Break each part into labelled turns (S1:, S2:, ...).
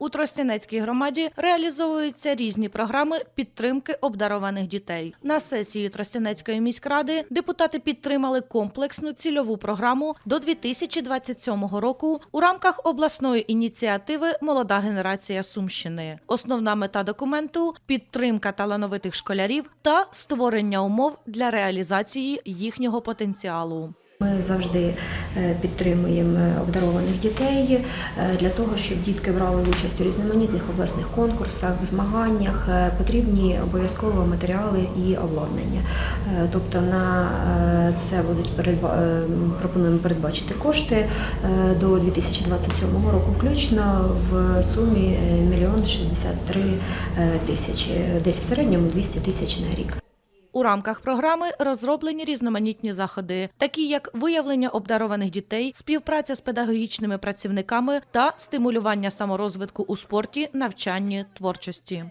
S1: У Тростянецькій громаді реалізовуються різні програми підтримки обдарованих дітей. На сесії Тростянецької міськради депутати підтримали комплексну цільову програму до 2027 року у рамках обласної ініціативи Молода генерація Сумщини. Основна мета документу підтримка талановитих школярів та створення умов для реалізації їхнього потенціалу.
S2: Ми завжди е, підтримуємо обдарованих дітей е, для того, щоб дітки брали участь у різноманітних обласних конкурсах, змаганнях. Е, Потрібні обов'язково матеріали і обладнання. Тобто на це будуть передба... пропонуємо передбачити кошти до 2027 року, включно в сумі е, мільйон 63 е, тисячі, десь в середньому 200 тисяч на рік.
S1: У рамках програми розроблені різноманітні заходи, такі як виявлення обдарованих дітей, співпраця з педагогічними працівниками та стимулювання саморозвитку у спорті, навчанні, творчості.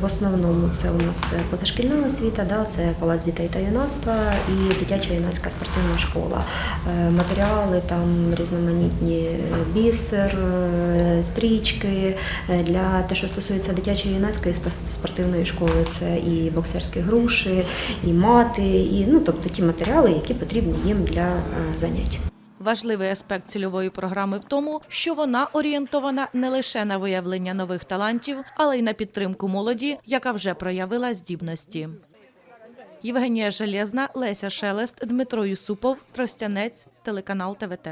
S2: В основному це у нас позашкільна освіта, да, це палац дітей та юнацтва і дитяча юнацька спортивна школа. Е, Матеріали там різноманітні бісер, е, стрічки. Е, Для те, що стосується дитячої юнацької спортивної школи, це і боксерські груші, і мати, і ну тобто ті матеріали, які потрібні їм для е, занять.
S1: Важливий аспект цільової програми в тому, що вона орієнтована не лише на виявлення нових талантів, але й на підтримку молоді, яка вже проявила здібності. Євгенія Железна, Леся Шелест, Дмитро Юсупов, Тростянець, телеканал ТВТ.